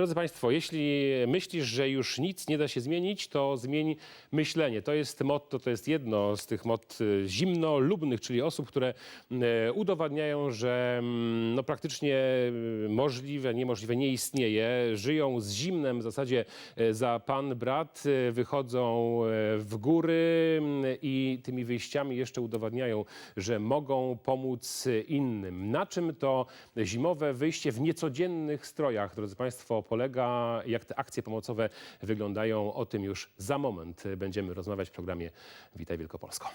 Drodzy Państwo, jeśli myślisz, że już nic nie da się zmienić, to zmień myślenie. To jest motto, to jest jedno z tych mot y, zimnolubnych, czyli osób, które y, udowadniają, że mm, no, praktycznie y, możliwe, niemożliwe nie istnieje. Żyją z zimnem w zasadzie za pan brat, wychodzą w góry i tymi wyjściami jeszcze udowadniają, że mogą pomóc innym. Na czym to zimowe wyjście w niecodziennych strojach, drodzy Państwo, polega? Jak te akcje pomocowe wyglądają? O tym już za moment będziemy rozmawiać w programie Witaj Wielkopolsko.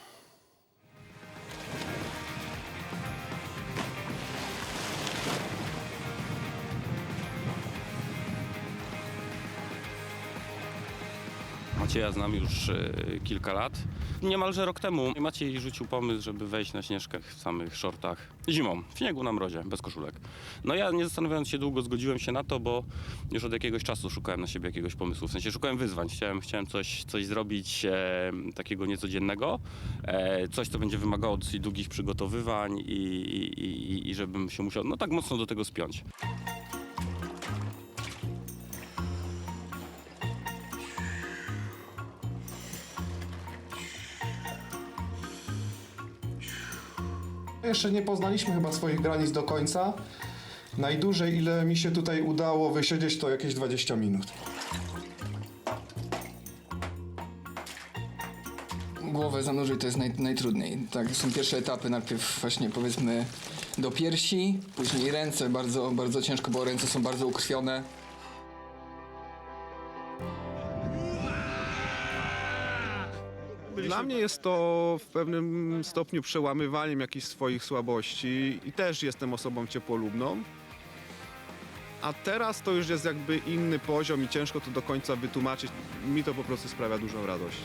Macieja znam już e, kilka lat. Niemalże rok temu Maciej rzucił pomysł, żeby wejść na śnieżkach w samych shortach zimą, w śniegu na mrozie, bez koszulek. No ja nie zastanawiając się długo zgodziłem się na to, bo już od jakiegoś czasu szukałem na siebie jakiegoś pomysłu. W sensie szukałem wyzwań, chciałem, chciałem coś, coś zrobić e, takiego niecodziennego, e, coś co będzie wymagało dosyć długich przygotowywań i, i, i, i żebym się musiał no tak mocno do tego spiąć. Jeszcze nie poznaliśmy chyba swoich granic do końca. Najdłużej, ile mi się tutaj udało wysiedzieć, to jakieś 20 minut. Głowę zanurzyć to jest naj, najtrudniej. Tak, są pierwsze etapy, najpierw właśnie powiedzmy do piersi, później ręce, bardzo, bardzo ciężko, bo ręce są bardzo ukrwione. Dla mnie jest to w pewnym stopniu przełamywaniem jakichś swoich słabości i też jestem osobą ciepłolubną. A teraz to już jest jakby inny poziom i ciężko to do końca wytłumaczyć. Mi to po prostu sprawia dużą radość.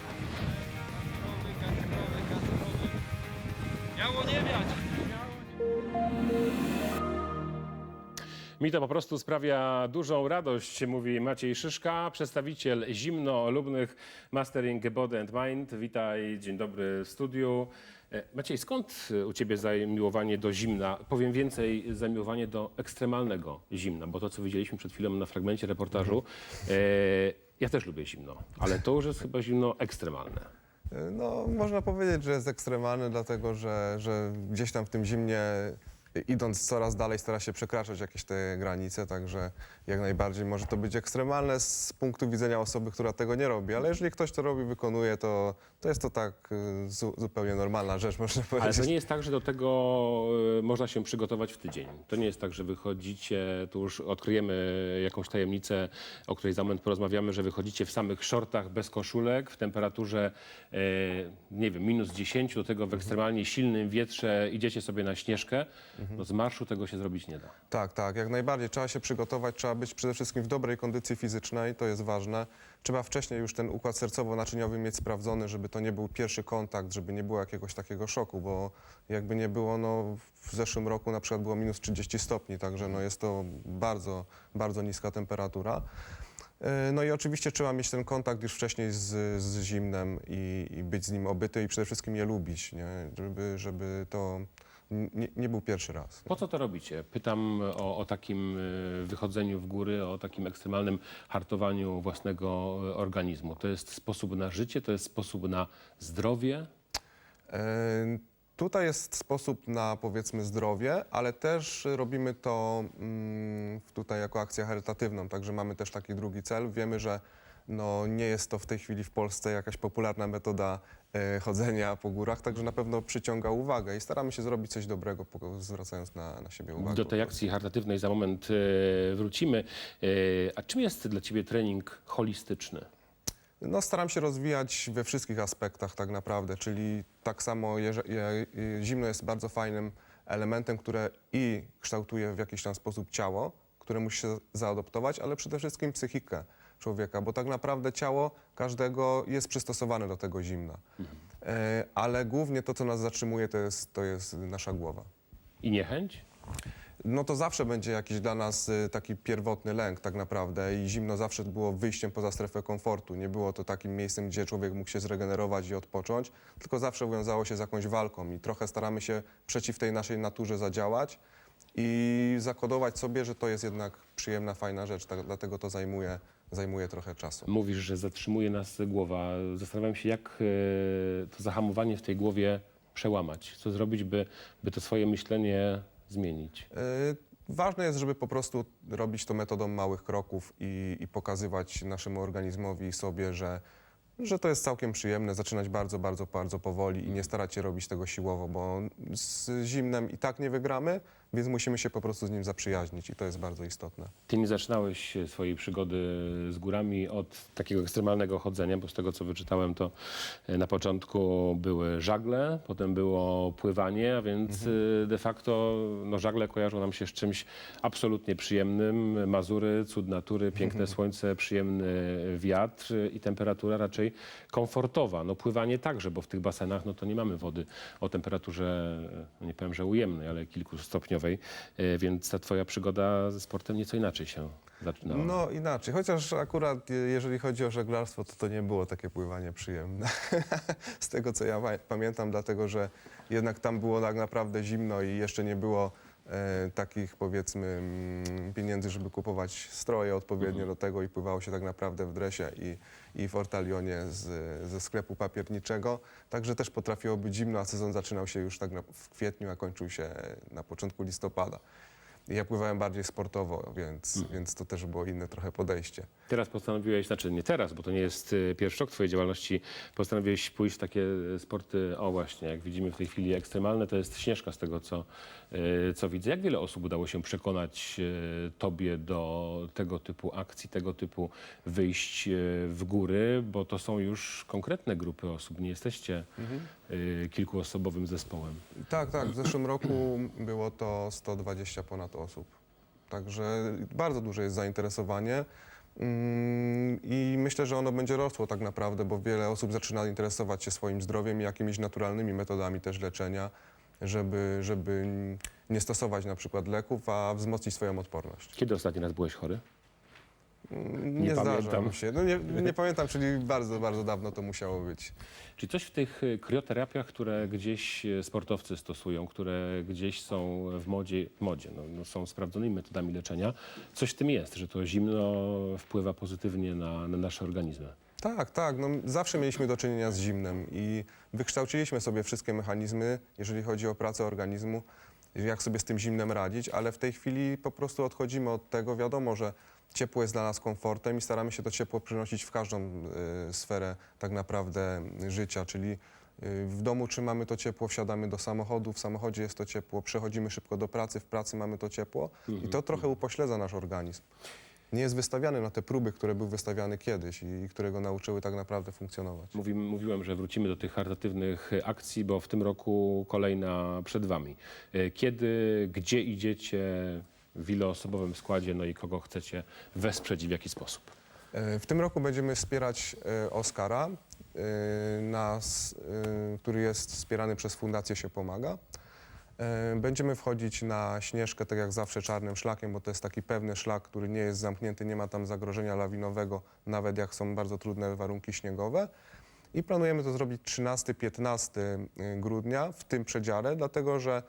Mi to po prostu sprawia dużą radość, mówi Maciej Szyszka, przedstawiciel zimnolubnych Mastering Body and Mind. Witaj, dzień dobry w studiu. E, Maciej, skąd u ciebie zamiłowanie do zimna? Powiem więcej, zamiłowanie do ekstremalnego zimna, bo to, co widzieliśmy przed chwilą na fragmencie reportażu, e, ja też lubię zimno, ale to już jest chyba zimno ekstremalne. No, można powiedzieć, że jest ekstremalny, dlatego że, że gdzieś tam w tym zimnie, idąc coraz dalej, stara się przekraczać jakieś te granice, także jak najbardziej może to być ekstremalne z punktu widzenia osoby, która tego nie robi, ale jeżeli ktoś to robi, wykonuje, to, to jest to tak y, zu, zupełnie normalna rzecz, można Ale powiedzieć. to nie jest tak, że do tego e, można się przygotować w tydzień. To nie jest tak, że wychodzicie, tu już odkryjemy jakąś tajemnicę, o której za moment porozmawiamy, że wychodzicie w samych shortach, bez koszulek, w temperaturze, e, nie wiem, minus 10, do tego w ekstremalnie silnym wietrze idziecie sobie na śnieżkę. No z marszu tego się zrobić nie da. Tak, tak, jak najbardziej. Trzeba się przygotować, trzeba być przede wszystkim w dobrej kondycji fizycznej, to jest ważne. Trzeba wcześniej już ten układ sercowo-naczyniowy mieć sprawdzony, żeby to nie był pierwszy kontakt, żeby nie było jakiegoś takiego szoku, bo jakby nie było, no w zeszłym roku na przykład było minus 30 stopni, także no jest to bardzo, bardzo niska temperatura. E, No i oczywiście trzeba mieć ten kontakt już wcześniej z, z zimnem i, i być z nim obyty i przede wszystkim je lubić, nie? Żeby, żeby to nie, nie był pierwszy raz. Po co to robicie? Pytam o, o takim e, wychodzeniu w góry, o takim ekstremalnym hartowaniu własnego e, organizmu. To jest sposób na życie, to jest sposób na zdrowie. E, Tutaj jest sposób na powiedzmy zdrowie, ale też robimy to mm, tutaj jako akcję charytatywną, także mamy też taki drugi cel. Wiemy, że no, nie jest to w tej chwili w Polsce jakaś popularna metoda e, chodzenia po górach, także na pewno przyciąga uwagę i staramy się zrobić coś dobrego, po- zwracając na, na siebie uwagę. Do tej akcji charytatywnej za moment e, wrócimy. E, a czym jest dla Ciebie trening holistyczny? No, staram się rozwijać we wszystkich aspektach tak naprawdę, czyli tak samo jeże, je, zimno jest bardzo fajnym elementem, które i kształtuje w jakiś tam sposób ciało, które musi się zaadoptować, ale przede wszystkim psychikę człowieka, bo tak naprawdę ciało każdego jest przystosowane do tego zimna. E, ale głównie to, co nas zatrzymuje, to jest, to jest nasza głowa. I niechęć? No to zawsze będzie jakiś dla nas y, taki pierwotny lęk tak naprawdę i zimno zawsze było wyjściem poza strefę komfortu. Nie było to takim miejscem, gdzie człowiek mógł się zregenerować i odpocząć, tylko zawsze wiązało się z jakąś walką i trochę staramy się przeciw tej naszej naturze zadziałać i zakodować sobie, że to jest jednak przyjemna, fajna rzecz, tak, dlatego to zajmuje, zajmuje trochę czasu. Mówisz, że zatrzymuje nas głowa. Zastanawiam się, jak e, to zahamowanie w tej głowie przełamać. Co zrobić, by, by to swoje myślenie zmienić? Y, Ważne jest, żeby po prostu robić to metodą małych kroków i, i pokazywać naszemu organizmowi i sobie, że, że to jest całkiem przyjemne, zaczynać bardzo, bardzo, bardzo powoli i nie starać się robić tego siłowo, bo z zimnem i tak nie wygramy, więc musimy się po prostu z nim zaprzyjaźnić i to jest bardzo istotne. Ty nie zaczynałeś swojej przygody z górami od takiego ekstremalnego chodzenia, bo z tego co wyczytałem, to e, na początku były żagle, potem było pływanie, a więc e, de facto no, żagle kojarzą nam się z czymś absolutnie przyjemnym. Mazury, cud natury, piękne słońce, przyjemny wiatr i temperatura raczej komfortowa. No pływanie także, bo w tych basenach no, to nie mamy wody o temperaturze, no, nie powiem, że ujemnej, ale kilkustopniowej, e, więc ta twoja przygoda ze sportem nieco inaczej się zaczynała. No inaczej, chociaż akurat je- jeżeli chodzi o żeglarstwo, to to nie było takie pływanie przyjemne. Z tego co ja pa- pamiętam, dlatego że jednak tam było tak naprawdę zimno i jeszcze nie było e, takich powiedzmy mm, pieniędzy, żeby kupować stroje odpowiednio do tego i pływało się tak naprawdę w dresie i, i w ortalionie z, ze sklepu papierniczego. Także też potrafiło być zimno, a sezon zaczynał się już tak na, w kwietniu, a kończył się na początku listopada. Ja pływałem bardziej sportowo, więc, więc to też było inne trochę podejście. Teraz postanowiłeś, znaczy nie teraz, bo to nie jest y, pierwszy rok twojej działalności, postanowiłeś pójść w takie y, sporty, o właśnie, jak widzimy w tej chwili ekstremalne, to jest śnieżka z tego, co, y, co widzę. Jak wiele osób udało się przekonać y, tobie do tego typu akcji, tego typu wyjść y, w góry, bo to są już konkretne grupy osób, nie jesteście y, kilkuosobowym zespołem. Tak, tak. W zeszłym roku było to 120 ponad osób. Także bardzo duże jest zainteresowanie. Mm, I myślę, że ono będzie rosło tak naprawdę, bo wiele osób zaczyna interesować się swoim zdrowiem i jakimiś naturalnymi metodami też leczenia, żeby, żeby nie stosować na przykład leków, a wzmocnić swoją odporność. Kiedy ostatni raz byłeś chory? Nie zdarza pamiętam. mi się. No nie, nie pamiętam, czyli bardzo, bardzo dawno to musiało być. Czy coś w tych y, krioterapiach, które gdzieś y, sportowcy stosują, które gdzieś są w modzie, w modzie no, no są sprawdzonymi metodami leczenia, coś w tym jest, że to zimno wpływa pozytywnie na, na nasze organizmy? Tak, tak. No, zawsze mieliśmy do czynienia z zimnem i wykształciliśmy sobie wszystkie mechanizmy, jeżeli chodzi o pracę organizmu, jak sobie z tym zimnem radzić, ale w tej chwili po prostu odchodzimy od tego. Wiadomo, że ciepło jest dla nas komfortem i staramy się to ciepło przynosić w każdą y, sferę tak naprawdę życia, czyli y, w domu trzymamy to ciepło, wsiadamy do samochodu, w samochodzie jest to ciepło, przechodzimy szybko do pracy, w pracy mamy to ciepło i to trochę upośledza nasz organizm nie jest wystawiany na te próby, które były wystawiane kiedyś i które go nauczyły tak naprawdę funkcjonować. Mówi, mówiłem, że wrócimy do tych charytatywnych akcji, bo w tym roku kolejna przed wami. Y, Kiedy, gdzie idziecie, w iloosobowym składzie, no i kogo chcecie wesprzeć i w jaki sposób? E, W tym roku będziemy wspierać e, Oskara, e, nas, e, który jest wspierany przez Fundację Się Pomaga. Będziemy wchodzić na Śnieżkę, tak jak zawsze, czarnym szlakiem, bo to jest taki pewny szlak, który nie jest zamknięty, nie ma tam zagrożenia lawinowego, nawet jak są bardzo trudne warunki śniegowe. I planujemy to zrobić 13-15 grudnia w tym przedziale, dlatego że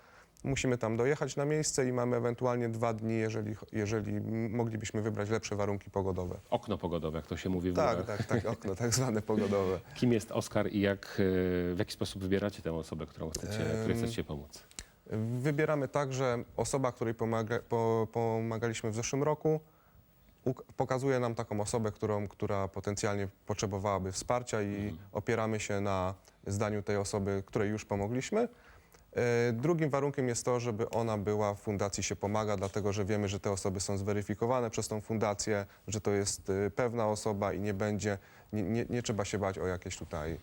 musimy tam dojechać na miejsce i mamy ewentualnie dwa dni, jeżeli, jeżeli moglibyśmy wybrać lepsze warunki pogodowe. Okno pogodowe, jak to się mówi w Tak, górach. tak, tak, okno tak zwane pogodowe. Kim jest Oskar i jak, y, w jaki sposób wybieracie tę osobę, którą chcecie, której chcecie pomóc? Wybieramy tak, że osoba, której pomaga, po, pomagaliśmy w zeszłym roku, pokazuje nam taką osobę, którą, która potencjalnie potrzebowałaby wsparcia i opieramy się na zdaniu tej osoby, której już pomogliśmy. E, Drugim warunkiem jest to, żeby ona była w fundacji się pomaga, dlatego że wiemy, że te osoby są zweryfikowane przez tą fundację, że to jest e, pewna osoba i nie będzie, nie, nie, nie trzeba się bać o jakieś tutaj,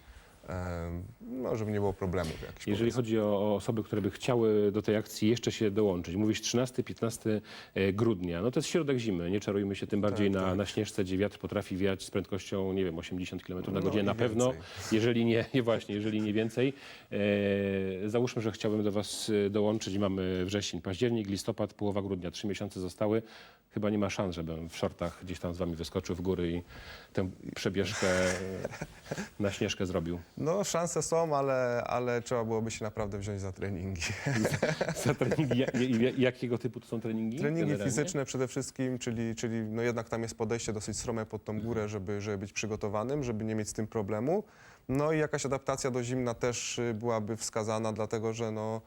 no żeby nie było problemów jakichś. Jeżeli powiedzmy. chodzi o, o osoby, które by chciały do tej akcji jeszcze się dołączyć, mówisz 13-15 e, grudnia, no to jest środek zimy, nie czarujmy się tym bardziej Tak, na, tak. na śnieżce, gdzie wiatr potrafi wiać z prędkością, nie wiem, 80 km na No godzinę i na pewno, więcej. jeżeli nie, nie właśnie, jeżeli nie więcej. E, załóżmy, że chciałbym do Was e, dołączyć, mamy wrzesień, październik, listopad, połowa grudnia, trzy miesiące zostały. Chyba nie ma szans, żebym w shortach gdzieś tam z Wami wyskoczył w góry i tę przebieżkę e, na śnieżkę zrobił. No szanse są, ale, ale trzeba byłoby się naprawdę wziąć za treningi. Za treningi, ja- ja- jakiego typu to są treningi? Treningi generalnie? fizyczne przede wszystkim, czyli, czyli no jednak tam jest podejście dosyć strome pod tą górę, żeby, żeby być przygotowanym, żeby nie mieć z tym problemu. No i jakaś adaptacja do zimna też y, byłaby wskazana, dlatego że no,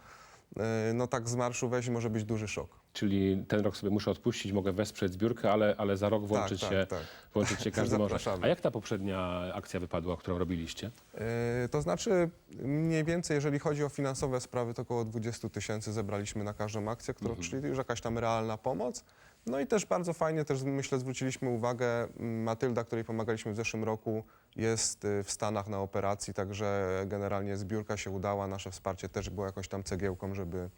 y, no tak z marszu wejść może być duży szok. Czyli ten rok sobie muszę odpuścić, mogę wesprzeć zbiórkę, ale, ale za rok włączyć tak, się, tak. włączyć się każdy może. A jak ta poprzednia akcja wypadła, którą robiliście? E, To znaczy mniej więcej, jeżeli chodzi o finansowe sprawy, to około 20 tysięcy zebraliśmy na każdą akcję, którą, czyli już jakaś tam realna pomoc. No i też bardzo fajnie, też myślę zwróciliśmy uwagę, Matylda, której pomagaliśmy w zeszłym roku, jest y, w Stanach na operacji, także generalnie zbiórka się udała, nasze wsparcie też było jakąś tam cegiełką, żeby,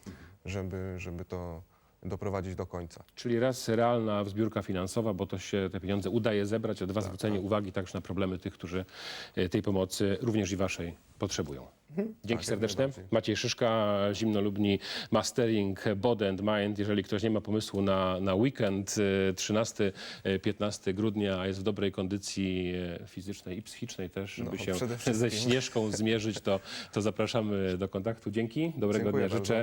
żeby, żeby to doprowadzić do końca. Czyli raz realna zbiórka finansowa, bo to się te pieniądze udaje zebrać, a dwa zwrócenie uwagi także na problemy tych, którzy e, tej pomocy, również i waszej, potrzebują. Dzięki Tak, serdeczne. Maciej Szyszka, Zimnolubni, Mastering, Body and Mind. Jeżeli ktoś nie ma pomysłu na, na weekend, e, 13-15 grudnia, a jest w dobrej kondycji e, fizycznej i psychicznej też, żeby No, się przede ze wszystkim. Śnieżką zmierzyć, to, to zapraszamy do kontaktu. Dzięki, dobrego Dziękuję dnia bardzo. życzę.